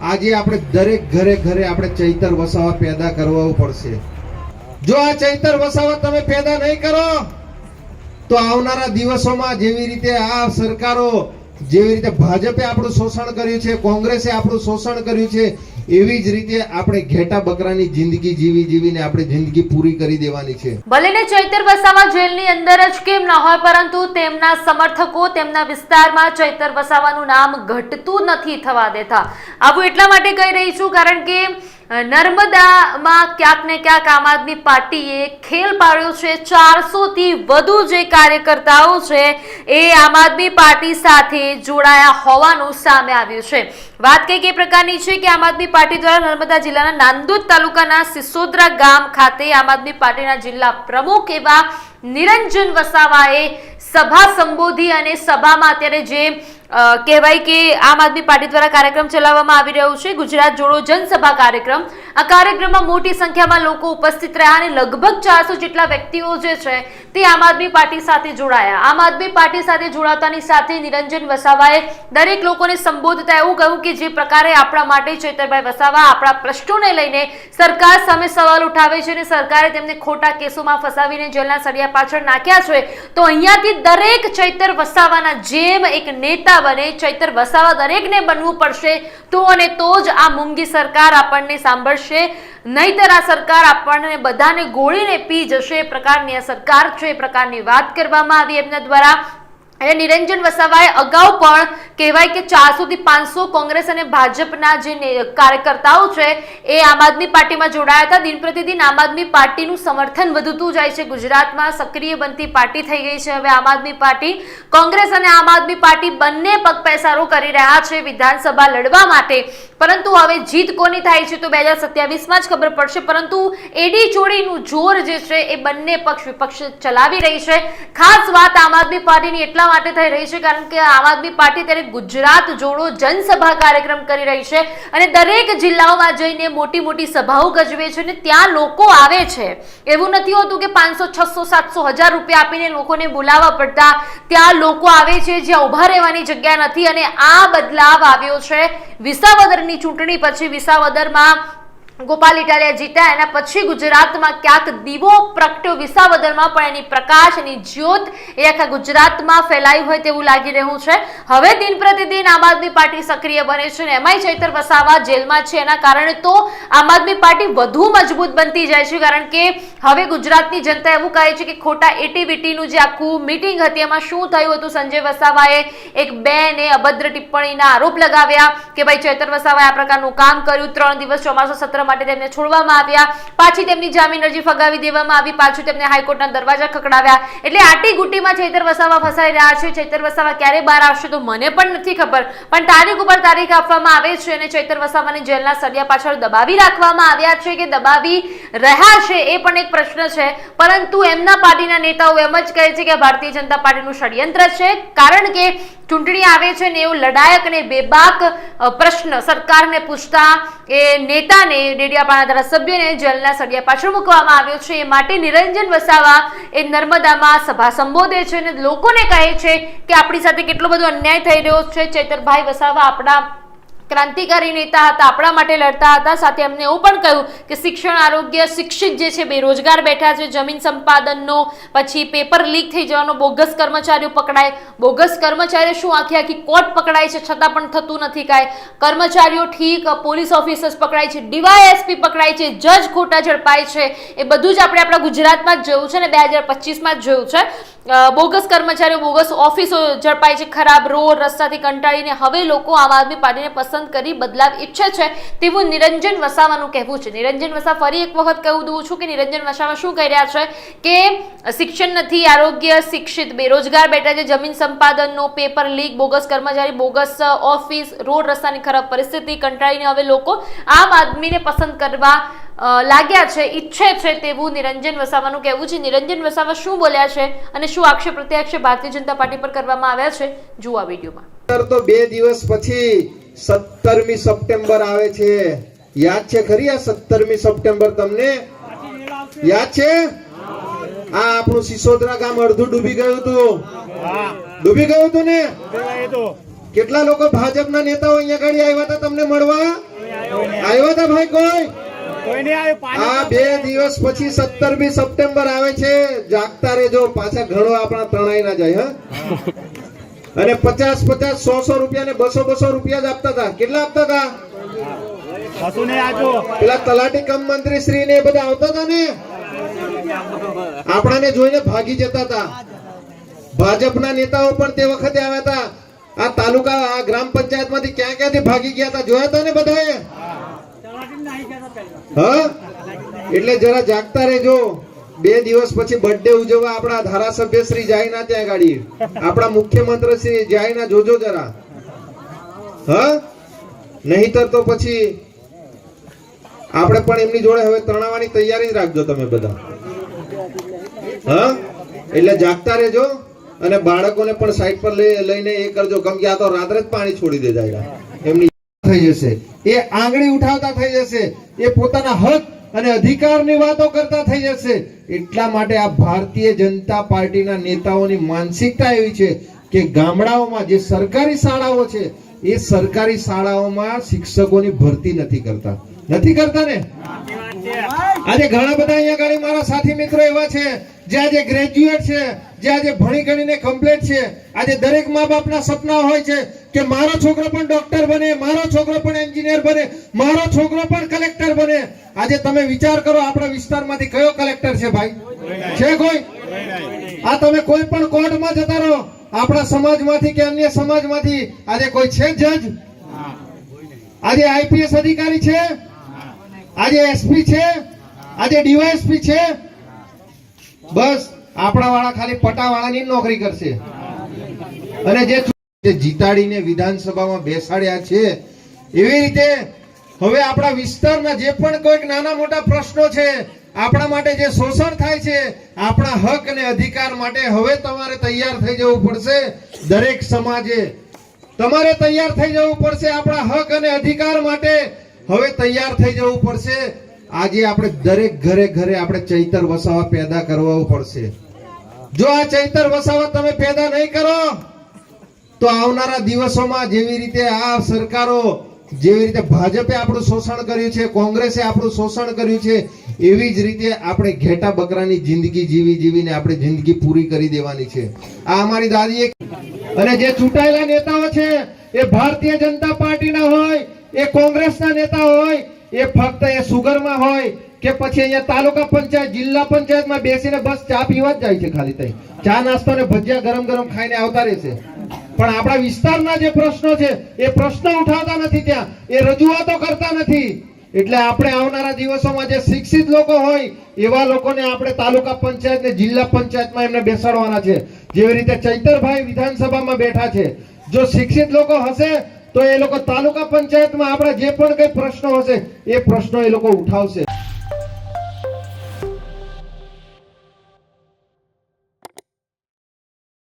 આજે આપણે દરેક ઘરે ઘરે આપણે ચૈતર વસાવા પેદા કરવા પડશે. જો આ ચૈતર વસાવા તમે પેદા નહીં કરો, તો આવનારા દિવસોમાં જેવી રીતે આ સરકારો, જેવી રીતે ભાજપે આપણું શોષણ કર્યું છે, કોંગ્રેસે આપણું શોષણ કર્યું છે એવી જ રીતે આપણે ઘેટા બકરાની જિંદગી જીવી જીવીને આપણે જિંદગી પૂરી કરી દેવાની છે. ભલે ને ચૈતર વસાવા જેલની અંદર જ કેમ ન હોય, પરંતુ તેમના સમર્થકો તેમના વિસ્તારમાં ચૈતર વસાવાનું નામ ઘટતું નથી થવા દેતા. આવું એટલા માટે કહી રહી છું, કારણ કે નર્મદામાં ક્યાંક ને ક્યાંક આમ આદમી પાર્ટીએ ખેલ પાડ્યો છે. ચારસો થી વધુ જે કાર્યકર્તાઓ છે એ આમ આદમી પાર્ટી સાથે જોડાયા હોવાનું સામે આવ્યું છે. વાત કંઈક એ પ્રકારની છે કે આમ આદમી પાર્ટી દ્વારા નર્મદા જિલ્લાના નાંદોદ તાલુકાના સિસોદરા ગામ ખાતે આમ આદમી પાર્ટીના જિલ્લા પ્રમુખ એવા નિરંજન વસાવાએ સભા સંબોધી અને સભામાં અત્યારે જે કહેવાય કે આમ આદમી પાર્ટી દ્વારા કાર્યક્રમ ચલાવવામાં આવી રહ્યો છે. ગુજરાત જોડો જનસભા કાર્યક્રમ. આ કાર્યક્રમમાં મોટી સંખ્યામાં લોકો ઉપસ્થિત રહ્યા અને લગભગ ચારસો જેટલા વ્યક્તિઓ જે છે તે આમ આદમી પાર્ટી સાથે જોડાયા. આમ આદમી પાર્ટી સાથે જોડાતાની સાથે નિરંજન વસાવાએ દરેક લોકોને સંબોધતા એવું કહ્યું કે જે પ્રકારે આપણા માટે ચૈતરભાઈ વસાવા આપણા પ્રશ્નોને લઈને સરકાર સામે સવાલ ઉઠાવે છે અને સરકારે તેમને ખોટા કેસોમાં ફસાવીને જેલના સળિયા પાછળ નાખ્યા છે, તો અહીંયાથી દરેક ચૈતર વસાવાના જેમ એક નેતા બને ચૈતર વસાવા દરેકને બનવું પડશે. તો અને તો જ આ મૂંગી સરકાર આપણને સાંભળશે. નહીતર આ સરકાર આપણને બધાને ગોળીને પી જશે. એ પ્રકારની આ સરકાર છે, એ પ્રકારની વાત કરવામાં આવી એમના દ્વારા. અને નિરંજન વસાવાએ અગાઉ પણ કહેવાય કે ચારસો થી પાંચસો કોંગ્રેસ અને ભાજપના જે કાર્યકર્તાઓ છે, એ આમ આદમી પાર્ટીમાં જોડાયા હતા. દિન પ્રતિદિન આમ આદમી પાર્ટીનું સમર્થન વધતું જાય છે. ગુજરાતમાં સક્રિય બનતી પાર્ટી થઈ ગઈ છે. હવે આમ આદમી પાર્ટી, કોંગ્રેસ અને આમ આદમી પાર્ટી બંને પગ પેસારો કરી રહ્યા છે વિધાનસભા લડવા માટે. પરંતુ હવે જીત કોની થાય છે તો બે હજાર સત્યાવીસમાં જ ખબર પડશે. પરંતુ એડી ચોડીનું જોર જે છે, એ બંને પક્ષ વિપક્ષ ચલાવી રહી છે. ખાસ વાત આમ આદમી પાર્ટીની એટલા માટે થઈ રહી છે, કારણ કે આમ આદમી પાર્ટી ત્યારે ગુજરાત જોડો જનસભા કાર્યક્રમ કરી રહી છે અને દરેક જિલ્લાઓમાં જઈને મોટી મોટી સભાઓ ગજવે છે અને ત્યાં લોકો આવે છે. એવું નથી હોતું કે પાંચસો, છસો, સાતસો, હજાર રૂપિયા આપીને લોકોને બોલાવવા પડતા ત્યાં લોકો આવે છે, જ્યાં ઊભા રહેવાની જગ્યા નથી અને આ બદલાવ આવ્યો છે. વિસાવદરની ચૂંટણી પછી વિસાવદરમાં ગોપાલ ઇટાલિયા જીત્યા, એના પછી ગુજરાતમાં ક્યાંક દીવો પ્રગટ્યો, વિસાવદરમાં પણ એની પ્રકાશ, એની જ્યોત એ આખા ગુજરાતમાં ફેલાયું હોય તેવું લાગી રહ્યું છે. હવે દિન પ્રતિદિન આમ આદમી પાર્ટી સક્રિય બને છે અને એમાંય ચૈતર વસાવા જેલમાં છે. એના કારણે તો આમ આદમી પાર્ટી વધુ મજબૂત બનતી જાય છે, કારણ કે હવે ગુજરાતની જનતા એવું કહે છે કે ખોટા એટીવીટીનું જે આખું મીટિંગ હતી, એમાં શું થયું હતું? સંજય વસાવાએ એક બેને અભદ્ર ટિપ્પણીના આરોપ લગાવ્યા કે ભાઈ, ચૈતર વસાવાએ આ પ્રકારનું કામ કર્યું, ત્રણ દિવસ ચોમાસા સત્ર માટે તેમને છોડવામાં આવ્યા. પાછી તેમની જામીન અરજી ફગાવી દેવામાં આવી. પાછું તેમને હાઈકોર્ટના દરવાજા ખકડાવ્યા એટલે આટી ગુટીમાં ચૈતર વસાવા ફસાઈ રહ્યા છે. ચૈતર વસાવા ક્યારે બહાર આવશે તો મને પણ નથી ખબર. પણ તારીખ ઉપર તારીખ આપવામાં આવે છે અને ચૈતર વસાવાને જેલના સળિયા પાછળ દબાવી રાખવામાં આવ્યા છે કે દબાવી રહ્યા છે એ પણ એક પ્રશ્ન છે. પરંતુ એમના પાર્ટીના નેતાઓ એમ જ કહે છે કે ભારતીય જનતા પાર્ટીનું ષડયંત્ર છે. કારણ કે ચૂંટણી આવે છે ને એવું લડાયક અને બેબાક પ્રશ્ન સરકારને પૂછતા એ નેતાને ડેડિયાપાડા ધારાસભ્યને જેલના સળિયા પાછળ મૂકવામાં આવ્યો છે. એ માટે નિરંજન વસાવા એ નર્મદામાં સભા સંબોધે છે અને લોકોને કહે છે કે આપણી સાથે કેટલો બધો અન્યાય થઈ રહ્યો છે. ચેતરભાઈ વસાવા આપણા ક્રાંતિકારી નેતા હતા, આપણા માટે લડતા હતા. સાથે એમને એવું પણ કહ્યું કે શિક્ષણ, આરોગ્ય, શિક્ષિત જે છે, બેરોજગાર બેઠા છે, જમીન સંપાદનનો, પછી પેપર લીક થઈ જવાનો બોગસ કર્મચારીઓ પકડાય. બોગસ કર્મચારીઓ શું આખી આખી કોર્ટ પકડાય છે, છતાં પણ થતું નથી કાંઈ. કર્મચારીઓ ઠીક, પોલીસ ઓફિસર્સ પકડાય છે, ડીવાયએસપી પકડાય છે, જજ ખોટા ઝડપાય છે. એ બધું જ આપણે આપણા ગુજરાતમાં જ જોયું છે ને, બે હજાર પચીસમાં જ જોયું છે. બોગસ કર્મચારીઓ, બોગસ ઓફિસો ઝડપાય છે. ખરાબ રોડ, રસ્તાથી કંટાળીને હવે લોકો આમ આદમી પાર્ટીને પસંદ કરી બદલાવ ઈચ્છે છે તેવું નિરંજન વસાવાનું કહેવું છે. નિરંજન વસા ફરી એક વખત કહું દઉં છું કે નિરંજન વસાવા શું કહી રહ્યા છે? કે શિક્ષણ નથી, આરોગ્ય શિક્ષિત, બેરોજગાર બેઠા છે, જમીન સંપાદનનો પેપર લીક, બોગસ કર્મચારી, બોગસ ઓફિસ, રોડ રસ્તાની ખરાબ પરિસ્થિતિ, કંટાળીને હવે લોકો આમ આદમીને પસંદ કરવા લાગ્યા છે, ઈચ્છે છે તેવું નિરંજન વસાવાનું કહેવું છે. નિરંજન વસાવા શું બોલ્યા છે અને શું આક્ષેપ, પ્રત્યાક્ષેપ ભારતીય જનતા પાર્ટી પર કરવામાં આવ્યા છે? જુઓ આ વિડીયોમાં. તો બે દિવસ પછી સત્તરમી સપ્ટેમ્બર આવે છે. યાદ છે ખરી આ સત્તરમી સપ્ટેમ્બર તમને? યાદ છે? આ આપણું સિસોદરા ગામ અડધું ડૂબી ગયું હતું. ડૂબી ગયું હતું ને? કેટલા લોકો ભાજપના નેતાઓ અહીંયા આગળ આવ્યા હતા? તમને મળવા? આવ્યા હતા ભાઈ કોઈ? આ બે દિવસ પછી સત્તરમી સપ્ટેમ્બર આવે છે. જાગતા રેજો પાછા ઘણો આપણા તણાઈ ના જાય હા. અને પચાસ પચાસ સો સો રૂપિયા ને બસો બસો રૂપિયા જ આપતા હતા. કેટલા આપતા હતા? પેલા તલાટી કમ મંત્રી શ્રી ને બધા આવતા હતા ને? આપણાને જોઈને ભાગી જતા હતા. ભાજપના નેતાઓ પણ તે વખતે આવ્યા હતા. આ તાલુકા આ ગ્રામ પંચાયતમાંથી ક્યાં ક્યાંથી ભાગી ગયા હતા? જોયા હતા ને બધાએ? એટલે જરા જાગતા રહેજો. બે દિવસ પછી બર્થડે ઉજવવા આપણા ધારાસભ્ય શ્રી જાય ના ત્યાં ગાડી આપણા મુખ્યમંત્રી શ્રી જાય ના જોજો જરા. હા? નહીતર તો પછી આપણે પણ એમની જોડે હવે તણાવવાની તૈયારી જ રાખજો તમે બધા. હા? એટલે જાગતા રહેજો અને બાળકોને પણ સાઈડ પર લઈ લઈને એ કરજો. કેમ કે આ તો રાત્રે જ પાણી છોડી દે જાય એમની થઈ જશે. એ આંગળી ઉઠાવતા થઈ જશે. એ પોતાના હક અને અધિકારની વાતો કરતા થઈ જશે. એટલા માટે આ ભારતીય જનતા પાર્ટીના નેતાઓની માનસિકતા એવી છે કે ગામડાઓમાં જે સરકારી શાળાઓ છે, એ સરકારી શાળાઓમાં શિક્ષકોની ભરતી નથી કરતા. નથી કરતા ને? આજે ઘણા બધા અહીંયા મારા સાથી મિત્રો એવા છે જે આજે ગ્રેજ્યુએટ છે. જે આજે ભણી ગણીને કમ્પ્લીટ છે, આજે દરેક મા બાપના સપના હોય છે કે મારો છોકરો પણ ડોક્ટર બને, મારો છોકરો પણ એન્જિનિયર બને, મારો છોકરો પણ કલેક્ટર બને. આજે તમે વિચાર કરો આપણા વિસ્તારમાંથી કયો કલેક્ટર છે ભાઈ? છે કોઈ? આ તમે કોઈ પણ કોર્ટમાં જતા રહો, આપણા સમાજમાંથી કે અન્ય સમાજમાંથી આજે કોઈ છે જજ આજે આઈપીએસ અધિકારી છે? આજે એસપી છે? આજે ડીવાયએસપી છે? બસ. આપણા વાળા ખાલી પટા વાળાની નોકરી કરશે. અને જે જીતાડીને વિધાનસભામાં બેસાડ્યા છે, એવી રીતે હવે આપણા વિસ્તારના જે પણ કોઈક નાના મોટા પ્રશ્નો છે, આપણા માટે જે શોષણ થાય છે, આપણા હક અને અધિકાર માટે હવે તમારે તૈયાર થઈ જવું પડશે. દરેક સમાજે તમારે તૈયાર થઈ જવું પડશે આપણા હક અને અધિકાર માટે. હવે તૈયાર થઈ જવું પડશે. આજે આપણે દરેક ઘરે ઘરે આપણે ચૈતર વસાવા પેદા કરવા પડશે. જો આ ચૈતર વસાવા તમે પેદા નહીં કરો, તો આવનારા દિવસોમાં જેવી રીતે આ સરકારો જેવી રીતે ભાજપે આપણું શોષણ કર્યું છે, કોંગ્રેસે આપણું શોષણ કર્યું છે, એવી જ રીતે આપણે ઘેટા બકરાની જિંદગી જીવી જીવીને આપણે જિંદગી પૂરી કરી દેવાની છે. આ અમારી દાદીએ અને જે ચૂંટાયેલા નેતાઓ છે, એ ભારતીય જનતા પાર્ટીના હોય, એ કોંગ્રેસના નેતા હોય એ ફક્ત એ સુગરમાં હોય કે પછી અહીંયા તાલુકા પંચાયત, જિલ્લા પંચાયતમાં બેસીને બસ ચા પીવા જ જાય છે ખાલી તઈ. ચા, નાસ્તો ને ભજીયા ગરમ ગરમ ખાઈને આવતા રહેશે પણ આપણા વિસ્તારના જે પ્રશ્નો છે, એ પ્રશ્ન ઉઠાવતા નથી ત્યાં. એ રજૂઆતો કરતા નથી. એટલે આપણે આવનારા દિવસોમાં જે શિક્ષિત લોકો હોય, એવા લોકોને આપણે તાલુકા પંચાયત ને જિલ્લા પંચાયતમાં એમને બેસાડવાના છે. જેવી રીતે ચૈતરભાઈ વિધાનસભામાં બેઠા છે. જો શિક્ષિત લોકો હશે તો એ લોકો તાલુકા પંચાયતમાં આપણા જે પણ કઈ પ્રશ્નો હશે, એ પ્રશ્નો એ લોકો ઉઠાવશે.